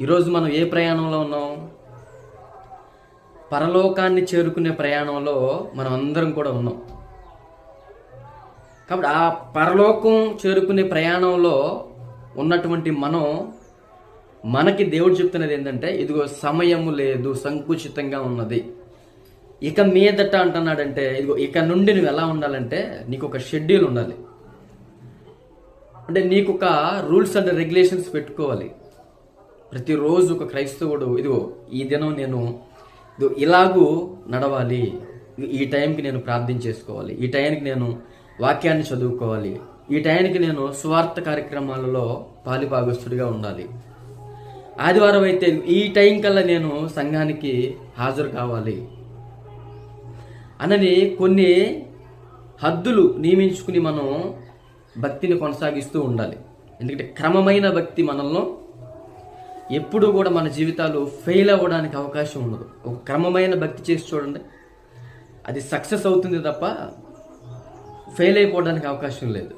ఈరోజు మనం ఏ ప్రయాణంలో ఉన్నాం? పరలోకాన్ని చేరుకునే ప్రయాణంలో మనం అందరం కూడా ఉన్నాం. కాబట్టి ఆ పరలోకం చేరుకునే ప్రయాణంలో ఉన్నటువంటి మనం మనకి దేవుడు చెప్తున్నది ఏంటంటే ఇదిగో సమయము లేదు సంకుచితంగా ఉన్నది. ఇక మీదట అంటున్నాడంటే ఇదిగో ఇక నుండి నువ్వు ఎలా ఉండాలంటే నీకు ఒక షెడ్యూల్ ఉండాలి. అంటే నీకు ఒక రూల్స్ అండ్ రెగ్యులేషన్స్ పెట్టుకోవాలి. ప్రతిరోజు ఒక క్రైస్తవుడు ఇదిగో ఈ దినం నేను ఇదిగో ఇలాగూ నడవాలి. ఈ టైంకి నేను ప్రార్థన చేసుకోవాలి. ఈ టైంకి నేను వాక్యాన్ని చదువుకోవాలి. ఈ టైంకి నేను స్వార్థ కార్యక్రమాలలో పాలిభాగస్తుడిగా ఉండాలి. ఆదివారం అయితే ఈ టైం కల్లా నేను సంఘానికి హాజరు కావాలి. అనని కొన్ని హద్దులు నియమించుకుని మనం భక్తిని కొనసాగిస్తూ ఉండాలి. ఎందుకంటే క్రమమైన భక్తి మనల్ని ఎప్పుడు కూడా మన జీవితాలు ఫెయిల్ అవ్వడానికి అవకాశం ఉండదు. ఒక క్రమమైన భక్తి చేసి చూడండి. అది సక్సెస్ అవుతుంది తప్ప ఫెయిల్ అయిపోవడానికి అవకాశం లేదు.